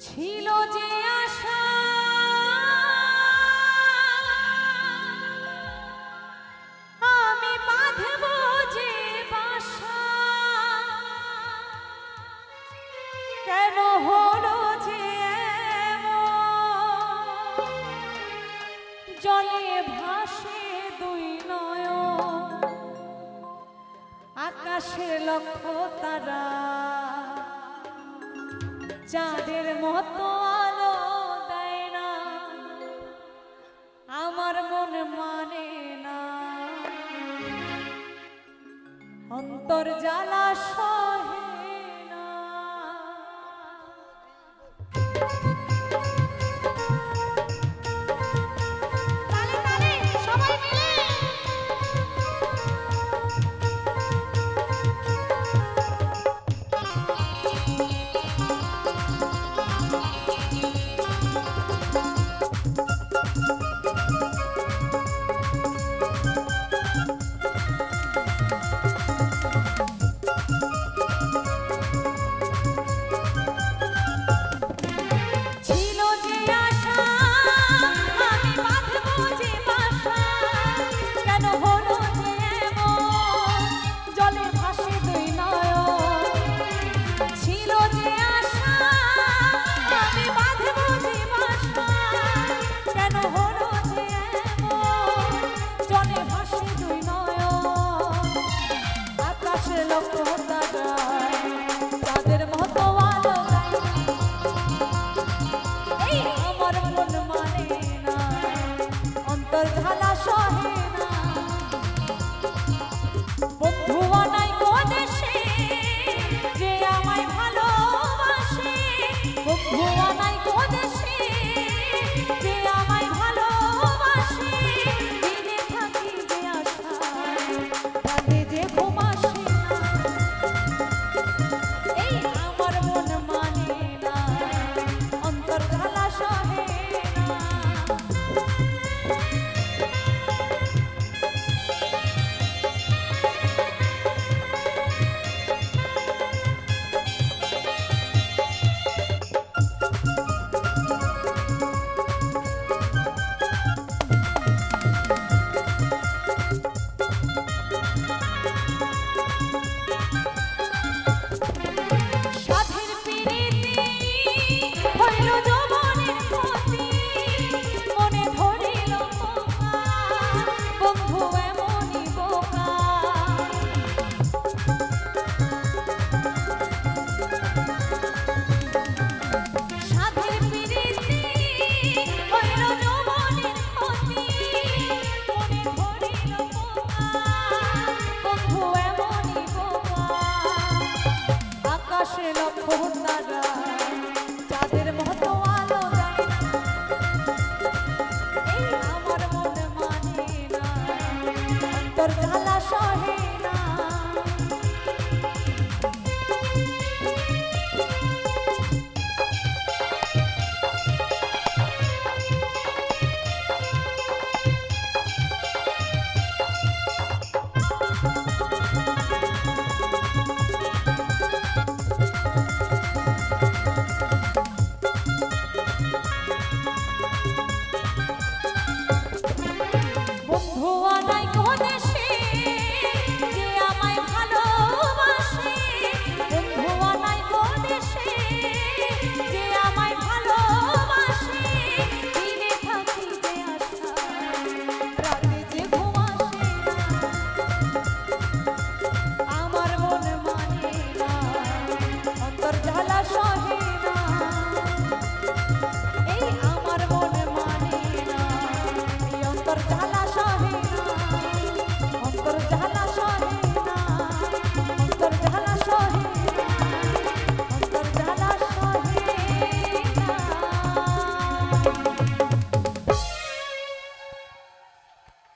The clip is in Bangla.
ছিল যে আশা। আমি বাঁধব যে বাসা। কেন হলো যে জলে ভাসে দুই নয়ন। আকাশের লক্ষ্য তারা। চাঁদের মতো আলো দেয় না। আমার মন মানে না। অন্তর জ্বালা